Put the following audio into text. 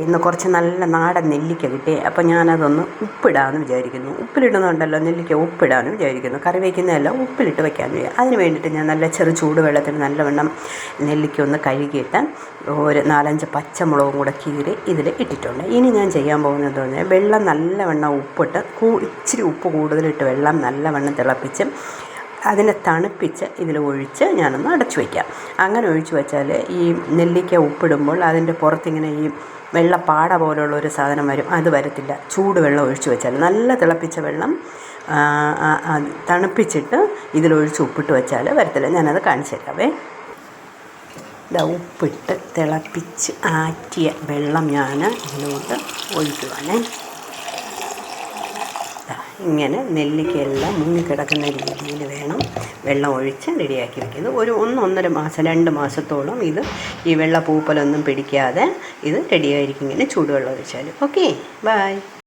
ഇന്ന് കുറച്ച് നല്ല നാടൻ നെല്ലിക്ക കിട്ടി. അപ്പോൾ ഞാനതൊന്ന് ഉപ്പിടാമെന്ന് വിചാരിക്കുന്നു. ഉപ്പിലിടുന്നുണ്ടല്ലോ നെല്ലിക്ക ഉപ്പിടാമെന്ന് വിചാരിക്കുന്നു. കറി വയ്ക്കുന്നതല്ല ഉപ്പിലിട്ട് വയ്ക്കാമെന്ന് വിചാരിക്കും അതിന് വേണ്ടിയിട്ട് ഞാൻ നല്ല ചെറു ചൂടുവെള്ളത്തിൽ നല്ലവണ്ണം നെല്ലിക്ക ഒന്ന് കഴുകിയിട്ട് ഒരു നാലഞ്ച് പച്ചമുളകും കൂടെ കീറി ഇതിൽ ഇട്ടിട്ടുണ്ട്. ഇനി ഞാൻ ചെയ്യാൻ പോകുന്നത് എന്ന് പറഞ്ഞാൽ വെള്ളം നല്ലവണ്ണം ഉപ്പിട്ട് ഇച്ചിരി ഉപ്പ് കൂടുതലിട്ട് വെള്ളം നല്ലവണ്ണം തിളപ്പിച്ച് അതിനെ തണുപ്പിച്ച് ഇതിൽ ഒഴിച്ച് ഞാനൊന്ന് അടച്ചു വയ്ക്കാം. അങ്ങനെ ഒഴിച്ച് വെച്ചാൽ ഈ നെല്ലിക്ക ഉപ്പിടുമ്പോൾ അതിന്റെ പുറത്തിങ്ങനെ ഈ വെള്ളപ്പാട പോലുള്ള ഒരു സാധനം വരും. അത് വരത്തില്ല. ചൂട് വെള്ളം ഒഴിച്ച് വെച്ചാൽ. നല്ല തിളപ്പിച്ച വെള്ളം തണുപ്പിച്ചിട്ട് ഇതിലൊഴിച്ച് ഉപ്പിട്ട് വെച്ചാൽ വരത്തില്ല. ഞാനത് കാണിച്ചു തരാവേ. ഇതാ ഉപ്പിട്ട് തിളപ്പിച്ച് ആറ്റിയ വെള്ളം ഞാൻ ഇതിലോട്ട് ഒഴിക്കുവാണേ. ഇങ്ങനെ നെല്ലിക്കയെല്ലാം മുങ്ങിക്കിടക്കുന്ന രീതിയിൽ വേണം വെള്ളം ഒഴിച്ച് റെഡിയാക്കി വെക്കുന്നത്. ഒരു ഒന്ന് ഒന്നര മാസം രണ്ട് മാസത്തോളം ഇത് ഈ വെള്ള പൂപ്പലൊന്നും പിടിക്കാതെ ഇത് റെഡിയായിരിക്കും ഇങ്ങനെ ചൂടുവെള്ളം ഒഴിച്ചാൽ ഓക്കെ ബായ്